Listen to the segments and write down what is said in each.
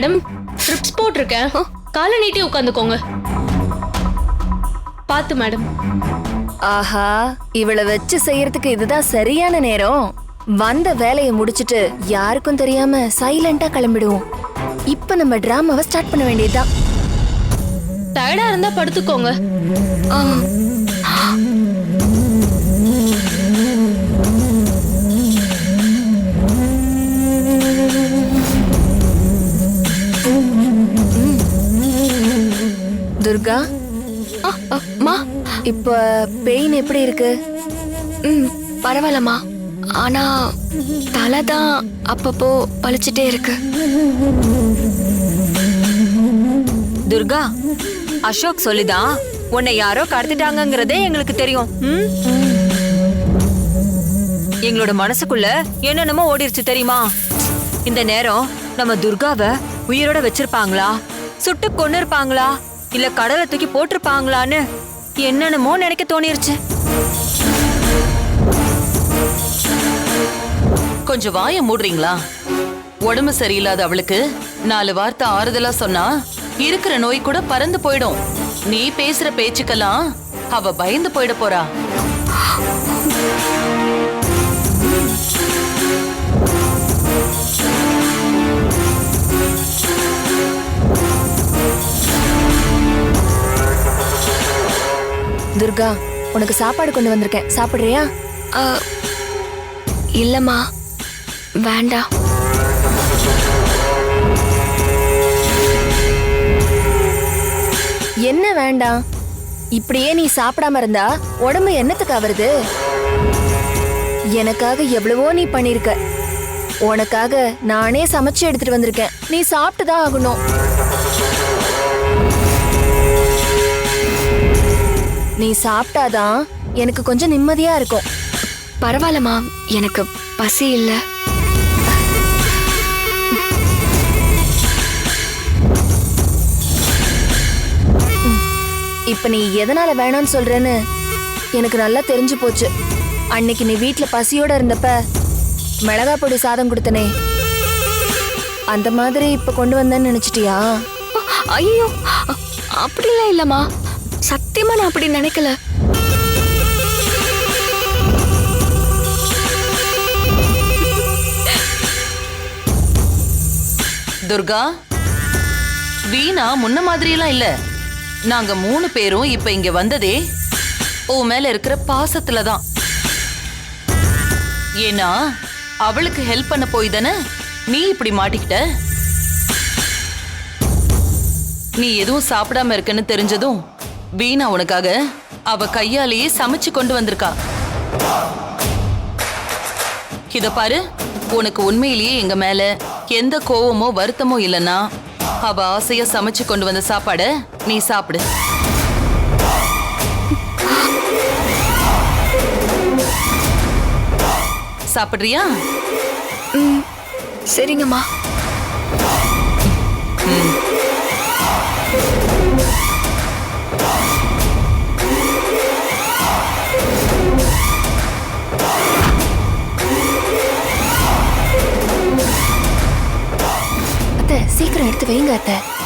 Madam drips போட்டிருக்கேன். காலை நீட்டி உட்காந்துக்கோங்க. பார்த்து மேடம். ஆஹா இவளை வச்சு செய்யறதுக்கு இதுதான் சரியான நேரம். வந்த வேலையை முடிச்சிட்டு யாருக்கும் தெரியாம சைலண்டா கிளம்பிடுவோம். இப்ப நம்ம டிராமாவை ஸ்டார்ட் பண்ண வேண்டியதுதான். டயர்டா இருந்தா படுத்துக்கோங்க. துர்கா? மா இப்ப பெயின் எப்படி இருக்கு? ம் பரவாயில்லம்மா. ஆனா தலை தான் அப்பப்போ வலிச்சிட்டே இருக்கு. துர்கா அசோக் சொல்லிதான் உன்னை யாரோ கடத்திட்டாங்கிறதே எங்களுக்கு தெரியும். ம்? எங்களோட மனசுக்குள்ள என்னென்னமோ ஓடிருச்சு தெரியுமா? இந்த நேரம் நம்ம துர்காவை உயிரோட வச்சிருப்பாங்களா? சுட்டு கொன்னு இருப்பாங்களா இல்ல கடலை தூக்கி போட்டிருப்பாங்களான்னு என்னென்னமோ நினைக்க தோணிருச்சு. கொஞ்சம் வாய மூடுறீங்களா? உடம்பு சரியில்லாத அவளுக்கு நாலு வார்த்தை ஆறுதலா சொன்னா இருக்கிற நோய் கூட பறந்து போயிடும். நீ பேசுற பேச்சுக்கெல்லாம் அவ பயந்து போயிட போறா. துர்கா உனக்கு சாப்பாடு கொண்டு வந்திருக்கேன். சாப்பிடுறியா? இல்லம்மா. வேண்டாம் என்ன வேண்டாம் இப்படியே நீ சாப்பிடாம இருந்தா உடம்பு என்னத்துக்கு ஆவறது எனக்காக எவ்வளவோ நீ பண்ணிருக்க. உனக்காக நானே சமைச்சு எடுத்துட்டு வந்திருக்கேன். நீ சாப்பிட்டு தான் ஆகணும். நீ சாப்பிட்டாதான் எனக்கு கொஞ்சம் நிம்மதியா இருக்கும். பரவாயில்லம்மா எனக்கு பசி இல்லை. இப்ப நீ எதனால வேணாம்னு சொல்றேன்னு எனக்கு நல்லா தெரிஞ்சு போச்சு. அன்னைக்கு நீ வீட்டுல பசியோட இருந்தப்ப மிளகா பொடி சாதம் கொடுத்தனே. அந்த மாதிரி இப்ப கொண்டு வந்தேன்னு நினைச்சிட்டியா? ஐயோ அப்படிலாம் இல்லம்மா. சத்தியமா நான் அப்படி நினைக்கல. துர்கா வீணா முன்ன மாதிரியெல்லாம் இல்ல. நாங்க மூணு பேரும் இப்ப இங்க வந்ததே உன் மேல இருக்கிற பாசத்துல தான். ஏன்னா அவளுக்கு ஹெல்ப் பண்ண போய் தானே நீ இப்படி மாட்டிக்கிட்ட? நீ எதுவும் சாப்பிடாம இருக்கன்னு தெரிஞ்சதும் வீணா உனக்காக அவ கையாலேயே சமைச்சு கொண்டு வந்திருக்கா. இத பாரு உனக்கு உண்மையிலேயே எங்க மேல எந்த கோவமோ வருத்தமோ இல்லைன்னா அவ ஆசையா சமைச்சு கொண்டு வந்த சாப்பாட நீ சாப்பிடு. சாப்பிடுறியா? சரிங்கம்மா. எடுத்து வைங்க அத்தை.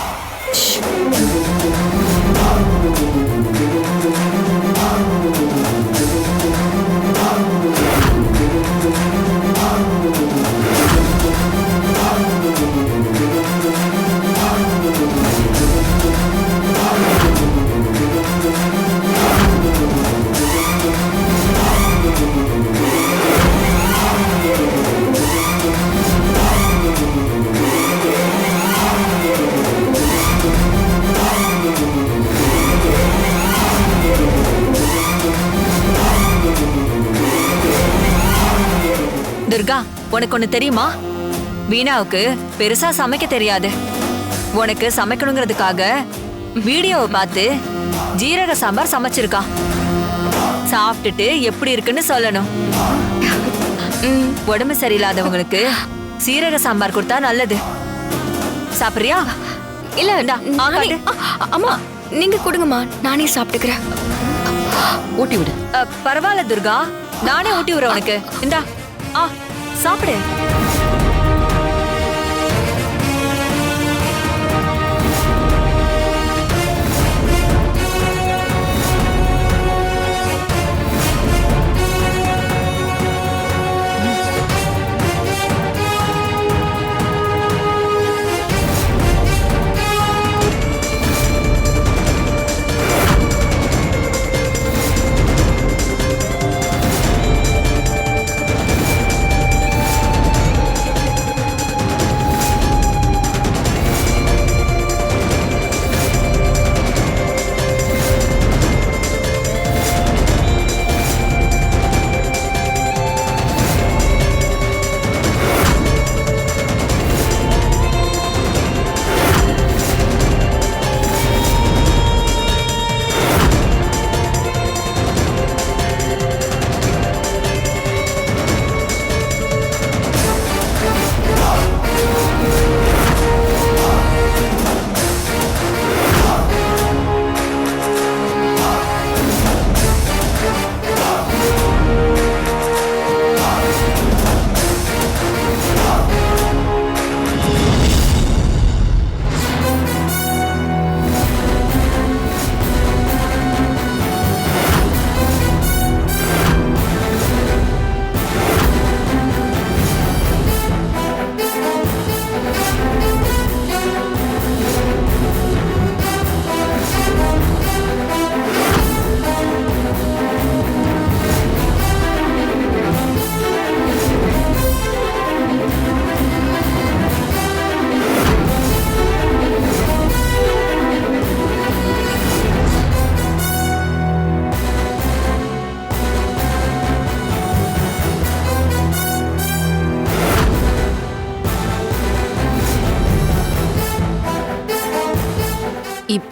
உனக்கு ஒண்ணு தெரியுமா? வீணாவுக்கு பெருசா சமைக்க தெரியாது. உனக்கு சமைக்கணுங்கிறதுக்காக வீடியோவை பார்த்து ஜீரக சாம்பார் சமைச்சிருக்கா சாப்பிட்டுட்டு எப்படி இருக்குன்னு சொல்லணும். ம், உடம்பு சரியில்லாதவங்களுக்கு சீரக சாம்பார் கொடுத்தா நல்லது. சாப்பிடுறியா? இல்ல. அ- அம்மா நீங்க கொடுங்கம்மா நானே சாப்பிட்டுக்கிறேன். ஊட்டி விடு. பரவாயில்ல துர்கா நானே ஊட்டி விடுறேன் உனக்கு. இந்தா ஆ. சாப்பிடு.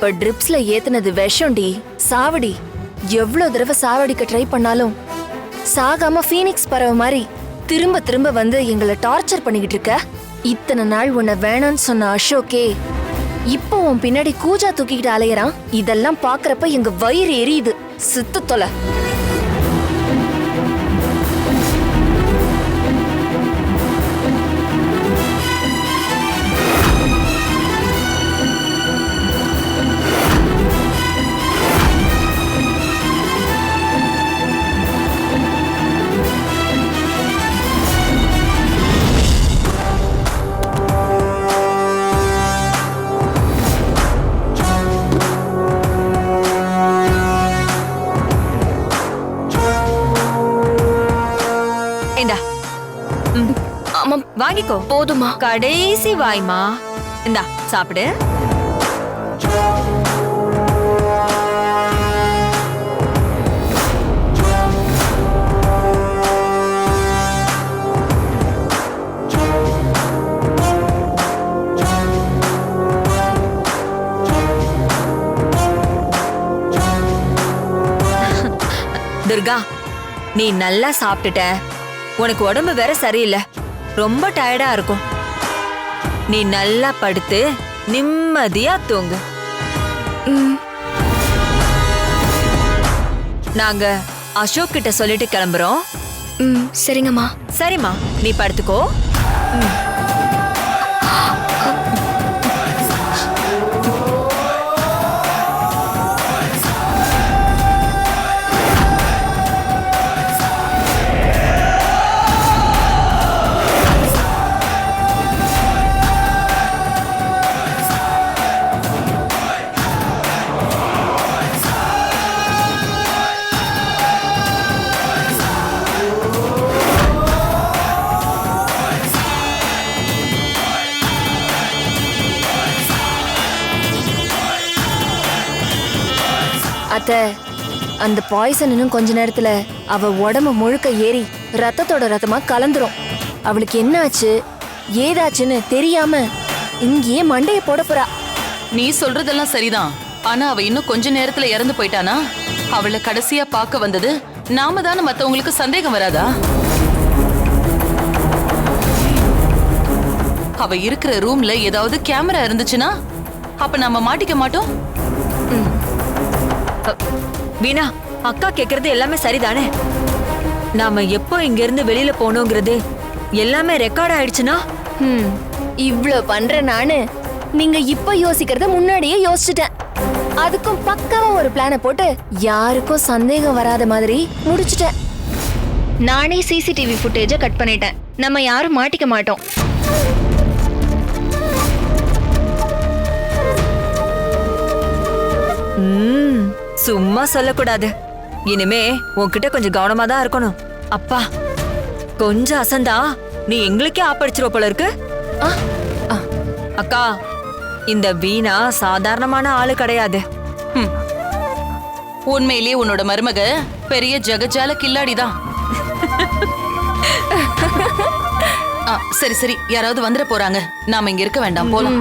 இப்ப ட்ரிப்ஸ்ல ஏத்துனது விஷம்டி சாவடி. எவ்வளவு தடவை சாவடிக்க ட்ரை பண்ணாலும் சாகாம ஃபீனிக்ஸ் பறவை மாதிரி திரும்ப திரும்ப வந்து எங்களை டார்ச்சர் பண்ணிக்கிட்டு இருக்க? இத்தனை நாள் உன்னை வேணான்னு சொன்ன அசோக்கே இப்போ உன் பின்னாடி கூஜா தூக்கிக்கிட்டு அலையறான்? இதெல்லாம் பாக்குறப்ப எங்க வயிறு எரியுது. சித்து தொலை. வாங்கிக்கோ. போதுமா? கடைசி வாய்மா. இந்தா சாப்பிடு. துர்கா நீ நல்லா சாப்பிட்டுட்ட. உனக்கு உடம்பு வேற சரியில்லை. ரொம்ப டயர்டா இருக்கும். நீ நல்லா படுத்து நிம்மதியா தூங்கு. ம், நாங்க அசோக் கிட்ட சொல்லிட்டு கிளம்புறோம். ம் சரிங்கம்மா. சரிம்மா நீ படுத்துக்கோ. அத்த அந்த பாய்சன் இன்னும் கொஞ்ச நேரத்துல அவ உடம்பு முழுக்க ஏறி ரத்தத்தோட ரத்தமா கலந்துரும். அவளுக்கு என்ன ஆச்சு? ஏதாச்சுன்னு தெரியாம இங்கேயே மண்டைய போட போறா. நீ சொல்றதெல்லாம் சரிதான். ஆனா அவ இன்னும் கொஞ்ச நேரத்துல இறந்து போயிட்டானா? அவளை கடைசியா பார்க்க வந்தது நாம தானே மத்தவங்களுக்கு சந்தேகம் வராதா? அவ இருக்கிற ரூம்ல ஏதாவது கேமரா இருந்துச்சுன்னா அப்ப நாம மாட்டிக்க மாட்டோம்? வீணா அக்கா கேக்குறது எல்லாமே சரிதானே? நாம எப்போ இங்க இருந்து வெளியில போனோங்கிறது எல்லாமே ரெக்கார்ட் ஆயிடுச்சுன்னா? ஹம், இவ்ளோ பண்ற நானு. நீங்க இப்ப யோசிக்கிறத முன்னாடியே யோசிச்சுட்டேன். அதுக்கும் பக்காவா ஒரு பிளான போட்டு யாருக்கும் சந்தேகம் வராத மாதிரி முடிச்சிட்டேன். நானே சிசிடிவி ஃபுட்டேஜ கட் பண்ணிட்டேன். நம்ம யாரும் மாட்டிக்க மாட்டோம். ம், சும்மா சொல்லக்கூடாது. இனிமே உன்கிட்ட கொஞ்சம் கவனமா தான் இருக்கணும். அப்பா கொஞ்சம் அசந்தா நீ எங்களுக்கே ஆப்படிச்சிருவ போல இருக்கு. அக்கா இந்த வீணா சாதாரணமான ஆளு கிடையாது. உண்மையிலேயே உன்னோட மருமக பெரிய ஜகஜால கில்லாடிதான் ஆ, சரி சரி. யாராவது வந்துட போறாங்க. நாம இங்க இருக்க வேண்டாம். போலாம்.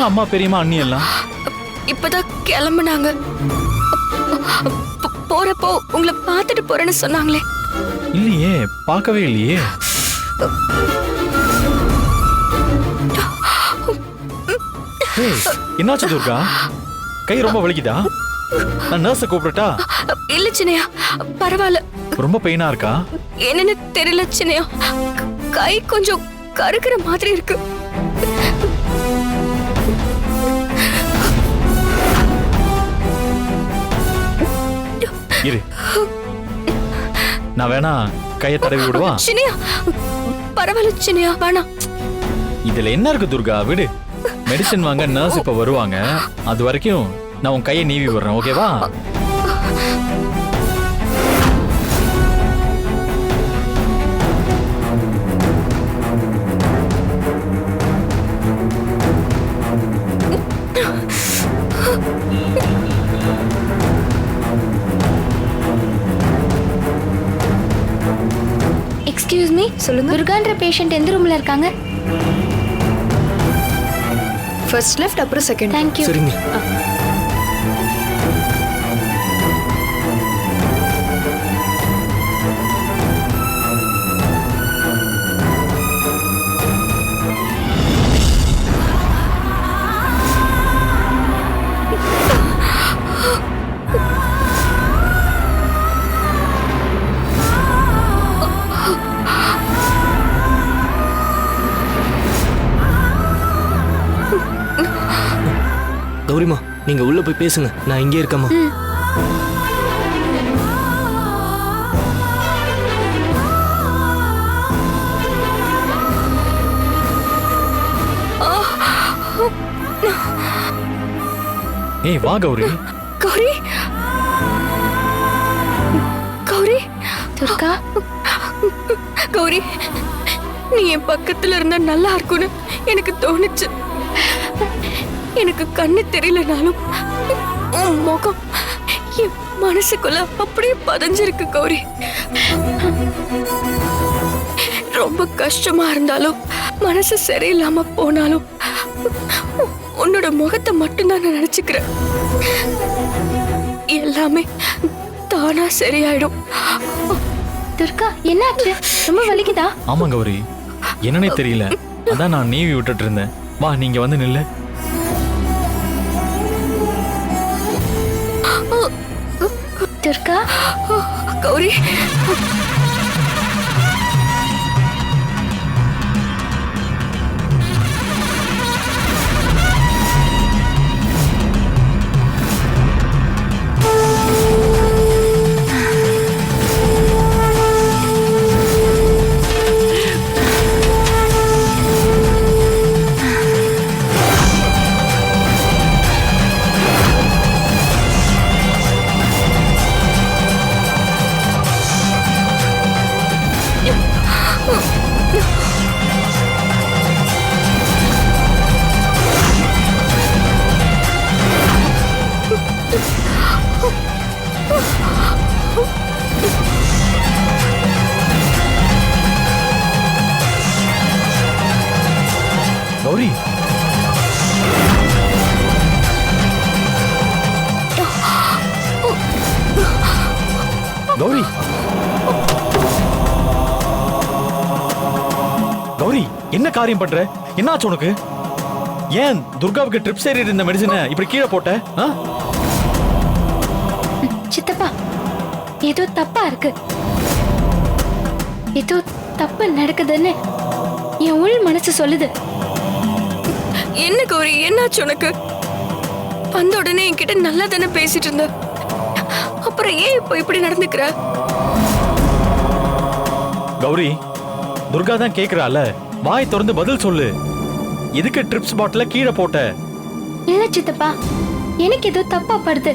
எங்க அம்மா பெரியம்மா அண்ணி எல்லாம்? இப்பதான் கிளம்புனாங்க. போறப்போ உங்களை பார்த்துட்டு போறேன்னு சொன்னாங்களே. இல்லையே பார்க்கவே இல்லையே. என்னாச்சு துர்கா? கை ரொம்ப வலிக்குதா? நான் நர்ஸை கூப்பிடட்டா? இல்ல சின்னையா பரவாயில்ல. ரொம்ப பெயினா இருக்கா? என்னன்னு தெரியல சின்னையா. கை கொஞ்சம் கருக்கிற மாதிரி இருக்கு. இரு. நான் வேணா கையை தடவி விடுவா? சின்னையா பரவாயில்ல சின்னையா வேணாம். இதுல என்ன இருக்கு துர்கா? விடு. மெடிசன் வாங்க நர்ஸ் இப்ப வருவாங்க. அது வரைக்கும் நான் உன் கையை நீவி விடுறேன் ஓகேவா சொல்லுங்க. துர்கான்ற பேஷண்ட் எந்த ரூம்ல இருக்காங்க? ஃபர்ஸ்ட் லெஃப்ட் அப்புறம் செகண்ட் தேங்க்யூ சரிங்க. நீங்க உள்ள போய் பேசுங்க. நான் இங்கே இருக்கேம்மா. ஏய் வா கௌரி கௌரி. கௌரி. துர்கா. கௌரி நீ என் பக்கத்துல இருந்தா நல்லா இருக்கும்னு எனக்கு தோணுச்சு. எனக்கு கண்ணு தெரியலனாலும் உன் முகம் என் மனசுக்குள்ள அப்படியே பதிஞ்சிருக்கு கௌரி. ரொம்ப கஷ்டமா இருந்தாலும் மனசு சரியில்லாம போனாலும் உன்னோட முகத்தை மட்டும்தான் நான் நினைச்சுக்கிறேன். எல்லாமே தானா சரியாயிடும். துர்கா என்னாச்சு? ரொம்ப வலிக்குதா? ஆமா கௌரி. என்னன்னே தெரியல. அதான் நான் நீவி விட்டுட்டு இருந்தேன். வா நீங்க வந்து நில்லு. துர்கா? கௌரி? கௌரி. கௌரி. கௌரி என்ன காரியம் பண்ற? என்னாச்சு உனக்கு? ஏன் துர்காவுக்கு ட்ரிப் சேரி இருந்த மெடிசனை இப்படி கீழே போட்ட? ஆ? ஏதோ தப்பா இருக்கு. ஏதோ தப்பு நடக்குதுன்னு என் உள் மனசு சொல்லுது. என்ன கௌரி என்னாச்சு உனக்கு? வந்த உடனே என்கிட்ட நல்லா தானே பேசிட்டு இருந்த? அப்புறம் ஏன் இப்போ இப்படி நடந்துக்கிற? கௌரி துர்கா தான் கேக்குறால? வாய் திறந்து பதில் சொல்லு. எதுக்கு ட்ரிப்ஸ் பாட்டில கீழே போட்ட? இல்ல சித்தப்பா எனக்கு ஏதோ தப்பா படுது.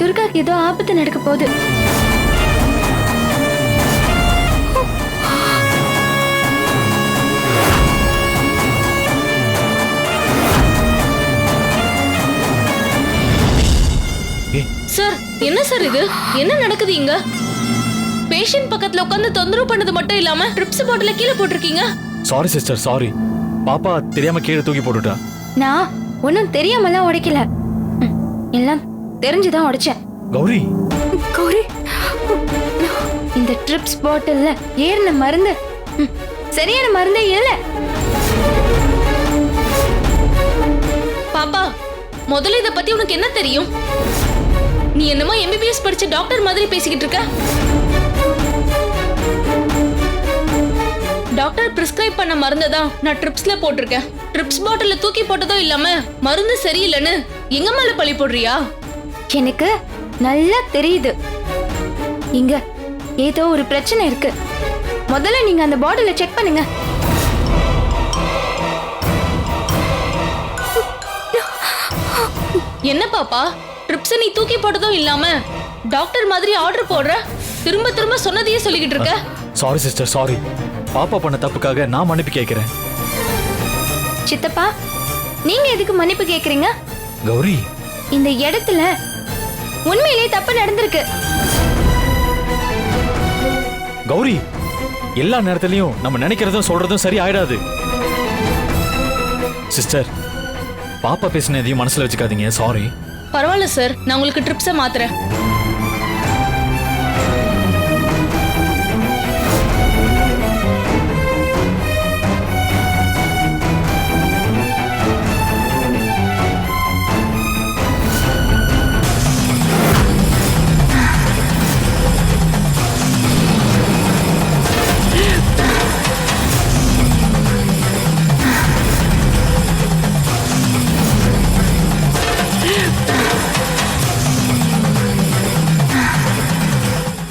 துர்காக்கு ஏதோ ஆபத்து நடக்க போகுது. சார் என்ன சார் இது? என்ன நடக்குது இங்க? பேஷண்ட் பக்கத்துல உட்காந்து தொந்தரவு பண்ணது மட்டும் இல்லாம ட்ரிப்ஸ் பாட்டில கீழே போட்டிருக்கீங்க. சாரி சிஸ்டர் சாரி பாப்பா தெரியாம கீழே தூக்கி போட்டுட்டா. நான் ஒன்னும் தெரியாமலாம் உடைக்கல. ம், எல்லாம் தெரிஞ்சுதான் உடைச்சேன். கௌரி. கௌரி இந்த ட்ரிப்ஸ் பாட்டில்ல ஏறின மருந்து சரியான மருந்தே இல்ல. பாப்பா முதல்ல இத பத்தி உனக்கு என்ன தெரியும்? நீ என்னமோ எம்பிபிஎஸ் படிச்ச டாக்டர் மாதிரி பேசிக்கிட்டு இருக்க? டாக்டர் பிரிஸ்கிரைப் பண்ண மருந்தை தான் நான் ட்ரிப்ஸ்ல போட்டிருக்கேன். ட்ரிப்ஸ் பாட்டில தூக்கி போட்டதோ இல்லாம மருந்து சரியில்லைன்னு எங்க மேல பழி போடுறியா? எனக்கு நல்லா தெரியுது. இங்க ஏதோ ஒரு பிரச்சனை இருக்கு. முதல்ல நீங்க அந்த பாட்டில செக் பண்ணுங்க. என்ன பாப்பா? ட்ரிப்ஸ் நீ தூக்கி போட்டதும் இல்லாம டாக்டர் மாதிரி ஆர்டர் போடுற? திரும்ப திரும்ப சொன்னதையே சொல்லிக்கிட்டு இருக்க. சாரி சிஸ்டர் சாரி பாப்பா பண்ண தப்புக்காக நான் மன்னிப்பு கேட்கிறேன். சித்தப்பா நீங்க எதுக்கு மன்னிப்பு கேக்குறீங்க கௌரி. இந்த இடத்துல உண்மையிலேயே தப்பு நடந்திருக்கு. கௌரி எல்லா நேரத்துலயும் நம்ம நினைக்கிறதும் சொல்றதும் சரி ஆயிடாது. சிஸ்டர் பாப்பா பேசின எதையும் மனசுல வச்சுக்காதீங்க சாரி பரவாயில்ல சார் நான் உங்களுக்கு ட்ரிப்ஸை மாத்துறேன்.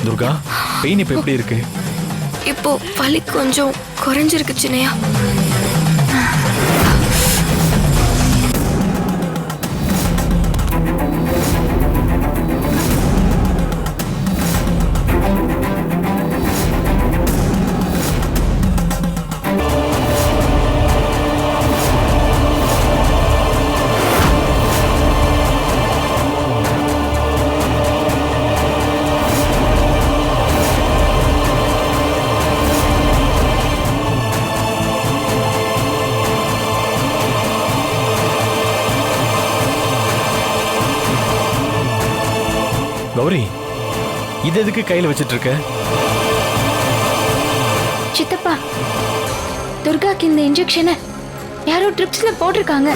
துர்கா பெயின் இப்ப எப்படி இருக்கு? இப்போ வலி கொஞ்சம் குறைஞ்சிருக்கு சின்னையா. கௌரி இது எதுக்கு கையில வச்சிட்டு இருக்க சித்தப்பா துர்காக்கு இந்த இன்ஜெக்ஷனை யாரோ ட்ரிப்ஸ்ல போட்டிருக்காங்க.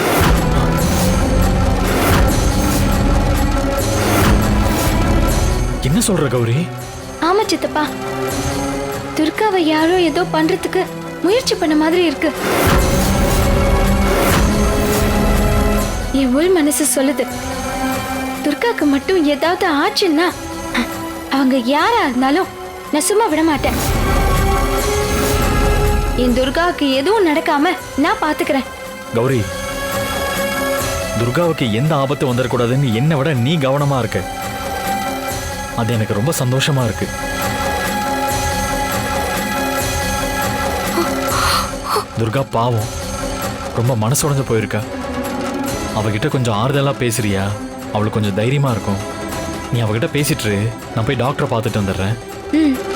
என்ன சொல்ற கௌரி? ஆமா சித்தப்பா துர்காவை யாரோ ஏதோ பண்றதுக்கு முயற்சி பண்ண மாதிரி இருக்கு. என் உள் மனசு சொல்லுது. அக்காக்கு மட்டும் ஏதாவது ஆச்சுன்னா அவங்க யாரா இருந்தாலும் நான் சும்மா விட மாட்டேன். என் துர்காவுக்கு எதுவும் நடக்காம நான் பாத்துக்கிறேன். கௌரி துர்காவுக்கு எந்த ஆபத்து வந்துடக்கூடாதுன்னு என்னை விட நீ கவனமா இருக்க. அது எனக்கு ரொம்ப சந்தோஷமா இருக்கு. துர்கா பாவம் ரொம்ப மனசு உடைஞ்சு போயிருக்கா. அவகிட்ட கொஞ்சம் ஆறுதலா பேசுறியா? அவளுக்கு கொஞ்சம் தைரியமாக இருக்கும். நீ அவகிட்ட பேசிட்டுரு நான் போய் டாக்டரை பார்த்துட்டு வந்துடுறேன். ம்.